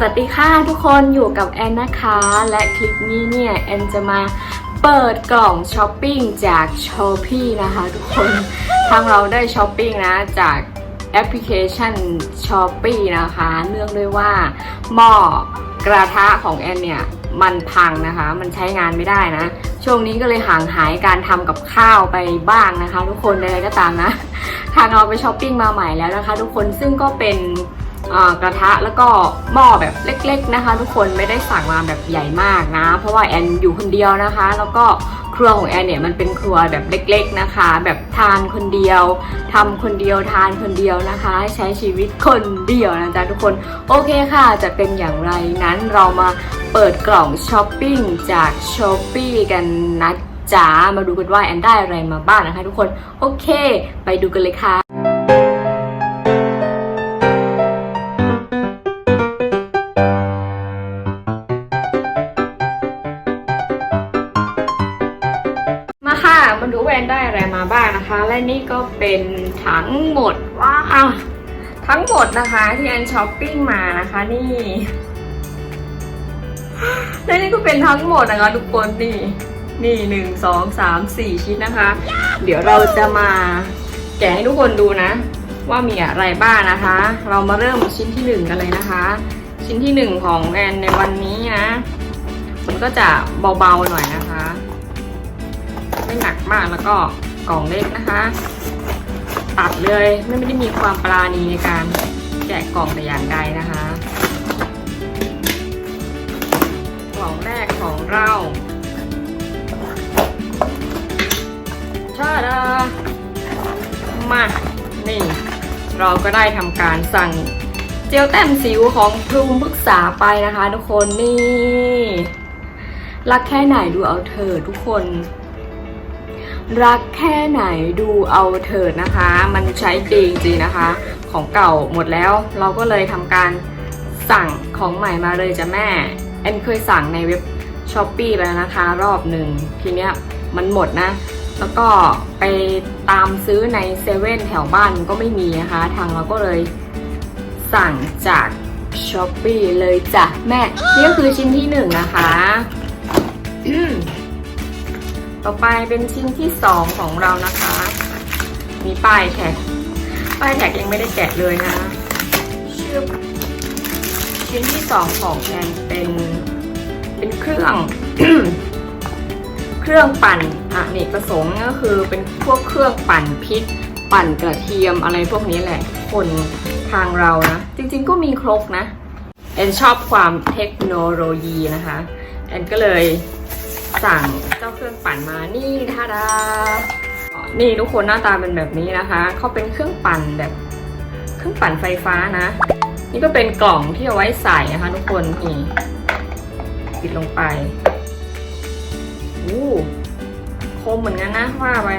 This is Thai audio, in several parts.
สวัสดีค่ะทุกคนอยู่กับแอนนะคะ และคลิปนี้เนี่ยแอนจะมาเปิดกล่องช้อปปิ้งจากช้อปปี้นะคะทุกคนทางเราได้ช้อปปิ้งนะจากแอปพลิเคชันช้อปปี้นะคะ เนื่องด้วยว่าหม้อกระทะของแอนเนี่ยมันพังนะคะ มันใช้งานไม่ได้นะ ช่วงนี้ก็เลยห่างหายการทำกับข้าวไปบ้างนะคะ ทุกคนใดๆก็ตามนะ ทางเราไปช้อปปิ้งมาใหม่แล้วนะคะ ทุกคนซึ่งก็เป็น กระทะแล้วก็หม้อแบบเล็ก ๆนะคะ ทุกคนไม่ได้สั่งมาแบบใหญ่มากนะ เพราะว่าแอนอยู่คนเดียวนะคะ แล้วก็ครัวของแอนเนี่ยมันเป็นครัวแบบเล็ก ๆนะคะ แบบทานคนเดียวทำคนเดียวทานคนเดียวนะคะ ใช้ชีวิตคนเดียวนะจ๊ะทุกคนโอเคค่ะ จะเป็นอย่างไรนั้นเรามาเปิดกล่องช้อปปิ้งจากช้อปปี้กันนะจ๋ามาดูกันว่าแอนได้อะไรมาบ้างนะคะ ทุกคนโอเค ไปดูกันเลยค่ะ นะคะ และนี่ก็เป็นทั้งหมดว้าวทั้งหมดนะคะที่แอนช้อปปิ้งมานะคะนี่และนี่ก็เป็นทั้งหมดนะคะทุกคนนี่ นี่หนึ่งสองสามสี่ชิ้นนะคะ เดี๋ยวเราจะมาแกะให้ทุกคนดูนะ ว่ามีอะไรบ้างนะคะ เรามาเริ่มชิ้นที่หนึ่งกันเลยนะคะ ชิ้นที่หนึ่งของแอนในวันนี้นะมันก็จะเบาๆหน่อยนะคะ ไม่หนักมากแล้วก็ กล่องเล็กนะคะ ตัดเลยไม่ได้มีความปราณีในการแกะกล่องแต่อย่างใดนะคะ กล่องแรกของเราชาดามานี่ เราก็ได้ทำการสั่งเจลแต้มสิวของพรุมพึกษาไปนะคะทุกคนนี่ รักแค่ไหนดูเอาเธอทุกคน รักแค่ไหนดูเอาเถิดนะคะ มันใช้ดีจริงนะคะ ของเก่าหมดแล้วเราก็เลยทำการสั่งของใหม่มาเลยจ้ะแม่แอนเคยสั่งในเว็บช้อปปีไปแล้วนะคะ รอบหนึ่งทีเนี้ยมันหมดนะ แล้วก็ไปตามซื้อในเซเว่นแถวบ้านก็ไม่มีนะคะ ทางเราก็เลยสั่งจากช้อปปีเลยจ้ะแม่ นี่ก็คือชิ้นที่หนึ่งนะคะ ต่อไปเป็นชิ้นที่สองของเรานะคะ มีป้ายแท็ก ป้ายแท็กยังไม่ได้แกะเลยนะคะชึบชิ้นที่สองของแอนเป็นเป็นเครื่อง เครื่องปั่นอเนกประสงค์ก็คือเป็นพวกเครื่องปั่นพริก ปั่นกระเทียมอะไรพวกนี้แหละ คนทางเรานะ จริงๆก็มีครกนะแอนชอบความเทคโนโลยีนะคะแอนก็เลย สั่งเจ้าเครื่องปั่นมานี่ทาดานี่ทุกคนหน้าตาเป็นแบบนี้นะคะเขาเป็นเครื่องปั่นแบบเครื่องปั่นไฟฟ้านะ นี่ก็เป็นกล่องที่เอาไว้ใส่นะคะทุกคนนี่ปิดลงไปอู้คมเหมือนกันนะว่าไป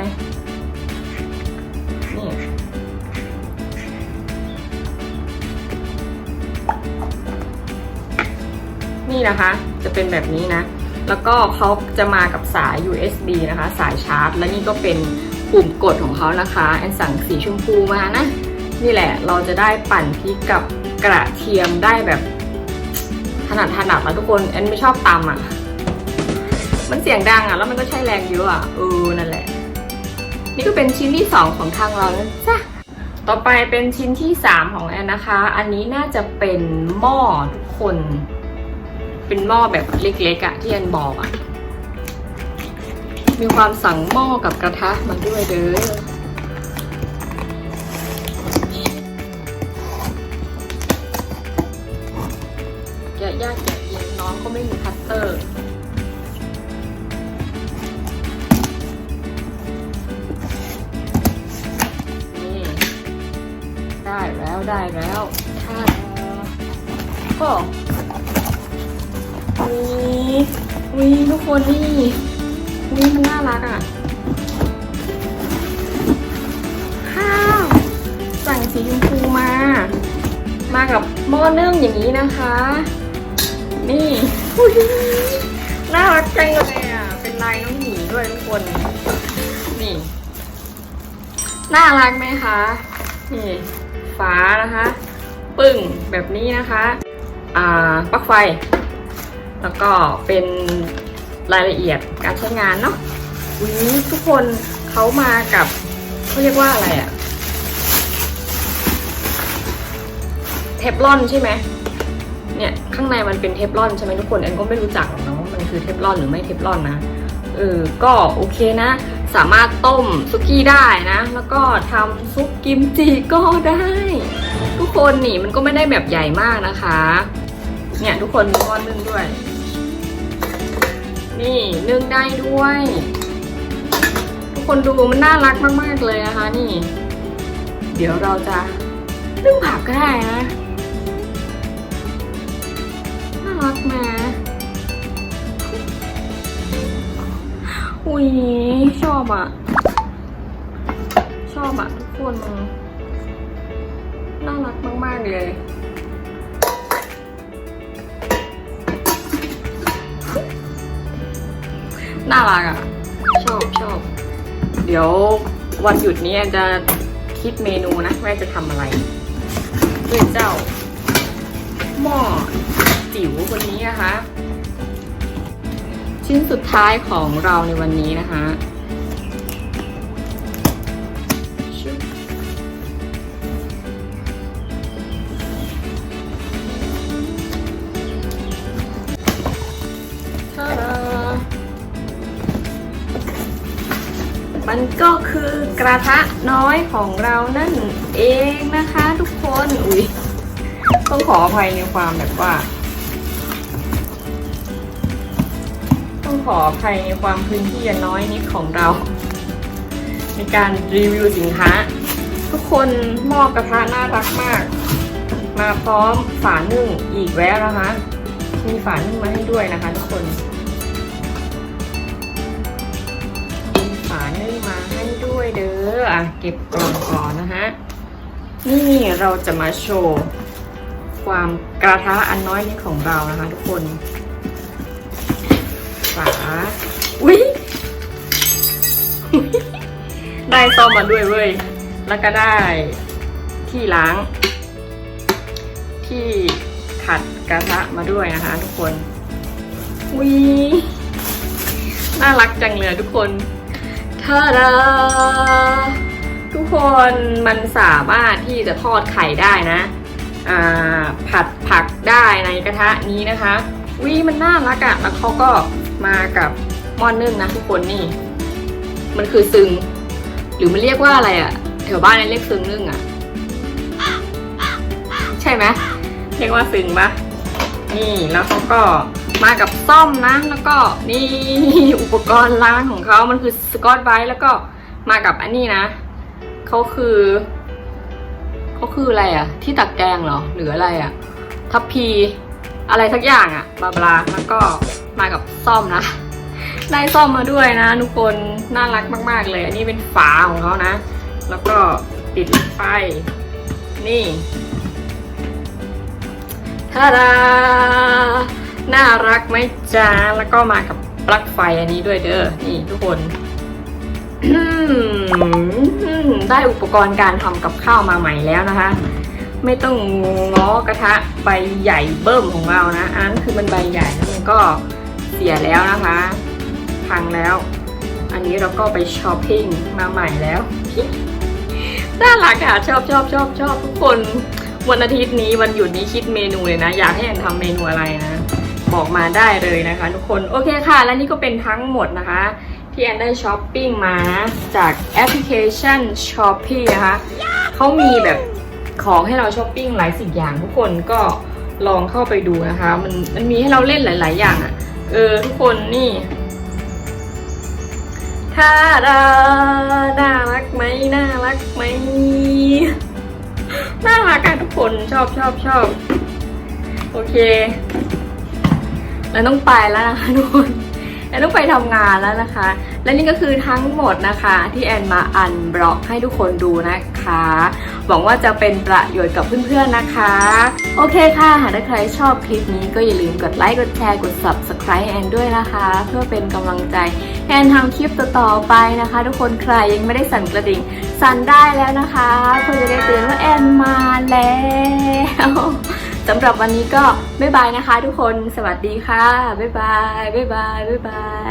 นี่นี่นะคะ จะเป็นแบบนี้นะ แล้วก็เขาจะมากับสาย USB นะคะ สายชาร์จ และนี่ก็เป็นปุ่มกดของเขานะคะแอนสั่งสีชมพูมานะ นี่แหละเราจะได้ปั่นพริกกับกระเทียมได้แบบถนัดถนัดแล้วทุกคนแอนไม่ชอบตำอะ มันเสียงดังอะ แล้วมันก็ใช้แรงเยอะอะเออนั่นแหละ นี่ก็เป็นชิ้นที่สองของทางเรานะจ้ะต่อไปเป็นชิ้นที่สามของแอนนะคะ อันนี้น่าจะเป็นหม้อทุกคน เป็นหม้อแบบเล็กๆอะที่แอนบอกอะมีความสั่งหม้อกับกระทะมาด้วยเด้อแกะยากแกะเย็นน้องก็ไม่มีคัตเตอร์นี่ได้แล้วได้แล้วท่าก็ วีวีทุกคนนี่วีมันน่ารักอะ ข้าว สั่งสีชมพูมา มากับหม้อนึ่งอย่างนี้นะคะ นี่น่ารักจังเลยอะ เป็นลายน้องหมีด้วยทุกคน นี่ น่ารักไหมคะ นี่ฝานะคะ ปึ้งแบบนี้นะคะ อ่าปลั๊กไฟ แล้วก็เป็นรายละเอียดการใช้งานเนาะวันนี้ทุกคนเขามากับเขาเรียกว่าอะไรอะเทฟลอนใช่ไหมเนี่ยข้างในมันเป็นเทฟลอนใช่ไหมทุกคนแอนก็ไม่รู้จักหรอกนะว่ามันคือเทฟลอนหรือไม่เทฟลอนนะเออก็โอเคนะ สามารถต้มซุกี้ได้นะ แล้วก็ทำซุปกิมจิก็ได้ ทุกคนนี่มันก็ไม่ได้แบบใหญ่มากนะคะ เนี่ยทุกคนมีหม้อนึ่งด้วย นี่นึ่งได้ด้วย ทุกคนดูมันน่ารักมากๆเลยนะคะ นี่ เดี๋ยวเราจะนึ่งผักก็ได้นะน่ารักนะอุ้ยชอบอะ ชอบอะทุกคนน่ารักมากๆเลย น่ารักอะ ชอบชอบ เดี๋ยววันหยุดนี้แอนจะคิดเมนูนะว่าจะทำอะไรด้วยเจ้า หม้อจิ๋วคนนี้นะคะ ชิ้นสุดท้ายของเราในวันนี้นะคะ มันก็คือกระทะน้อยของเรานั่นเองนะคะทุกคน อุ๊ยต้องขออภัยในความแบบว่า ต้องขออภัยในความพื้นที่น้อยนิดของเรา ในการรีวิวสินค้า ทุกคนหม้อกระทะน่ารักมาก มาพร้อมฝานึ่งอีกแล้วนะคะ มีฝานึ่งมาให้ด้วยนะคะทุกคน ด้วยเด้ออะเก็บกล่องก่อนนะฮะ นี่เราจะมาโชว์ ความกระทะอันน้อยนิดของเรานะคะทุกคนฝาอุ๊ยได้ซ่อมมาด้วยเว้ย แล้วก็ได้ที่ล้าง ที่ขัดกระทะมาด้วยนะคะทุกคนวิน่ารักจังเลยทุกคน ทาดาทุกคนมันสามารถที่จะทอดไข่ได้นะผัดผักได้ในกระทะนี้นะคะวิมันน่ารักอะแล้วเขาก็มากับหม้อนนึ่งนะทุกคนนี่ มันคือซึง หรือมันเรียกว่าอะไรอะแถวบ้านเนี่ยเรียกซึงนึ่งอะใช่ไหมเรียกว่าซึงปะนี่แล้วเขาก็ มากับซ่อมนะ แล้วก็นี่อุปกรณ์ล้างของเขามันคือสกอตไบรท์แล้วก็มากับอันนี้นะเขาคือเขาคืออะไรอะที่ตักแกงเหรอหรืออะไรอะทัพพีอะไรสักอย่างอะบลาบลาแล้วก็มากับซ่อมนะได้ซ่อมมาด้วยนะทุกคนน่ารักมาก ๆ เลย อันนี้เป็นฝาของเขานะ แล้วก็ติดไฟนี่ทาดา น่ารักไหมจ้าแล้วก็มากับปลั๊กไฟอันนี้ด้วยเด้อ นี่ทุกคน ได้อุปกรณ์การทำกับข้าวมาใหม่แล้วนะคะ ไม่ต้องง้อกระทะใบใหญ่เบิ่มของเรานะ อันคือมันใบใหญ่มันก็เสียแล้วนะคะ พังแล้ว อันนี้เราก็ไปช้อปปิ้งมาใหม่แล้วน่ารักอะชอบชอบชอบชอบทุกคน วันอาทิตย์นี้วันหยุดนี้คิดเมนูเลยนะ อยากให้แอนทำเมนูอะไรนะ บอกมาได้เลยนะคะ ทุกคนโอเคค่ะ และนี่ก็เป็นทั้งหมดนะคะ ที่แอนได้ช้อปปิ้งมานะจากแอปพลิเคชัน s h o p e e นะคะเขามีแบบของให้เราช้อปปิ้งหลายสิ่งอย่างทุกคนก็ลองเข้าไปดูนะคะ มันมันมีให้เราเล่นหลาย ๆ อย่างอะ่ะเออทุกคนนี่ท่าดาน่ารักไหมน่ารักไหมน่ารักอะทุกคนชอบชอบชอบโอเค แล้วต้องไปแล้วนะคะทุกคนแอนต้องไปทำงานแล้วนะคะ และนี่ก็คือทั้งหมดนะคะที่แอนมาอันบล็อกให้ทุกคนดูนะคะ หวังว่าจะเป็นประโยชน์กับเพื่อนๆนะคะ โอเคค่ะ หากใครชอบคลิปนี้ก็อย่าลืมกดไลค์ กดแชร์ กด subscribe แอนด้วยนะคะ เพื่อเป็นกำลังใจแอนทำคลิปต่อๆไปนะคะ ทุกคนใครยังไม่ได้สั่นกระดิ่ง สั่นได้แล้วนะคะเพื่อจะได้เตือนว่าแอนมาแล้ว สำหรับวันนี้ก็บ๊ายบายนะคะทุกคน สวัสดีค่ะ บ๊ายบาย บ๊ายบาย บ๊ายบาย